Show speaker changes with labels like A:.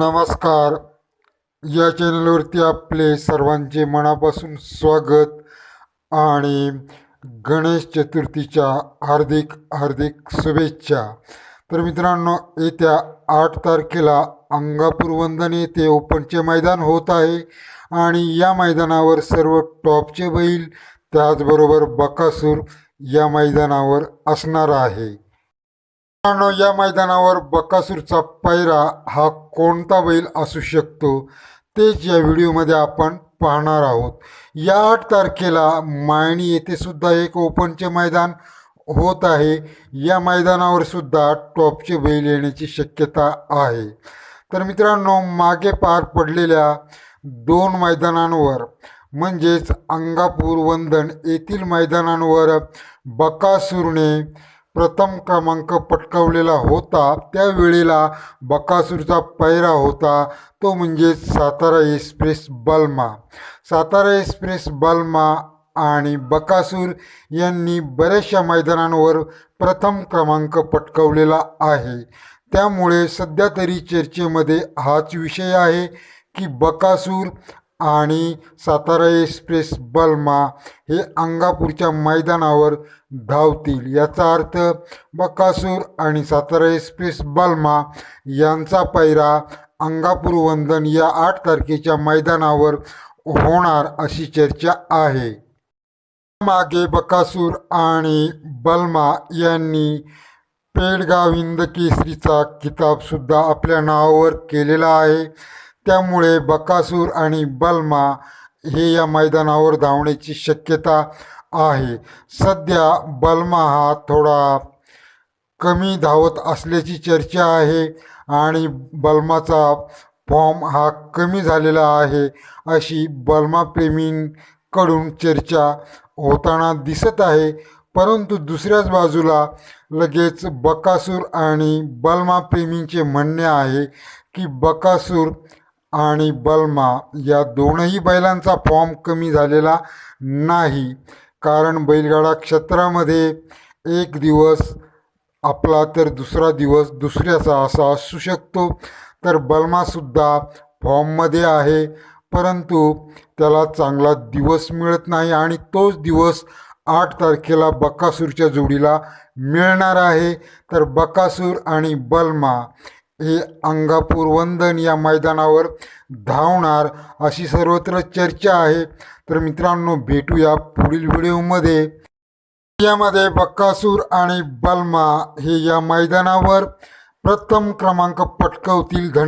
A: नमस्कार. या चॅनलवरती आपले सर्वांचे मनापासून स्वागत आणि गणेश चतुर्थीच्या हार्दिक हार्दिक शुभेच्छा. तर मित्रांनो येत्या आठ तारखेला अंगापूर वंदन येथे ओपनचे मैदान होत आहे आणि या मैदानावर सर्व टॉपचे बैल त्याचबरोबर बकासूर या मैदानावर असणार आहे. मित्रांनो या मैदानावर बकासूरचा पायरा हा कोणता बैल असू शकतो तेच या व्हिडिओमध्ये आपण पाहणार आहोत. या आठ तारखेला मायणी येथे सुद्धा एक ओपनचे मैदान होत आहे. या मैदानावर सुद्धा टॉपचे बैल येण्याची शक्यता आहे. तर मित्रांनो मागे पार पडलेल्या दोन मैदानांवर म्हणजेच अंगापूर वंदन येथील मैदानांवर बकासूरने प्रथम क्रमांक पटकावलेला होता. त्यावेळेला बकासूरचा पैरा होता. तो म्हणजे सातारा एक्सप्रेस बल्मा. सातारा एक्सप्रेस बल्मा आणि बकासूर यांनी बऱ्याचशा मैदानांवर प्रथम क्रमांक पटकावलेला आहे. त्यामुळे सध्या तरी चर्चेमध्ये हाच विषय आहे की बकासूर आणि सातारा एक्सप्रेस बल्मा हे अंगापूरच्या मैदानावर धावतील. याचा अर्थ बकासूर आणि सातारा एक्सप्रेस बल्मा यांचा पैरा अंगापूर वंदन या आठ तारखेच्या मैदानावर होणार अशी चर्चा आहे. मागे बकासूर आणि बल्मा यांनी पेडगाव हिंद केसरीचा किताबसुद्धा आपल्या नावावर केलेला आहे. त्यामुळे बकासूर आणि बल्मा हे या मैदानावर धावण्याची शक्यता आहे. सध्या बल्मा हा थोडा कमी धावत असल्याची चर्चा आहे आणि बल्माचा फॉर्म हा कमी झालेला आहे अशी बल्माप्रेमींकडून चर्चा होताना दिसत आहे. परंतु दुसऱ्याच बाजूला लगेच बकासूर आणि बल्माप्रेमींचे म्हणणे आहे की बकासूर आणि बल्मा या दोनही बैलांचा फॉर्म कमी झालेला नाही. कारण बैलगाडा क्षेत्रामध्ये एक दिवस आपला तर दुसरा दिवस दुसऱ्याचा असा असू शकतो. तर बल्मासुद्धा फॉर्ममध्ये आहे. परंतु त्याला चांगला दिवस मिळत नाही आणि तोच दिवस आठ तारखेला बकासूरच्या जोडीला मिळणार आहे. तर बकासूर आणि बल्मा हे अंगापूर वंदन या मैदानावर धावणार अशी सर्वत्र चर्चा आहे. तर मित्रांनो भेटूया पुढील व्हिडिओमध्ये. यामध्ये बक्कासूर आणि बल्मा हे या मैदानावर प्रथम क्रमांक पटकवतील धन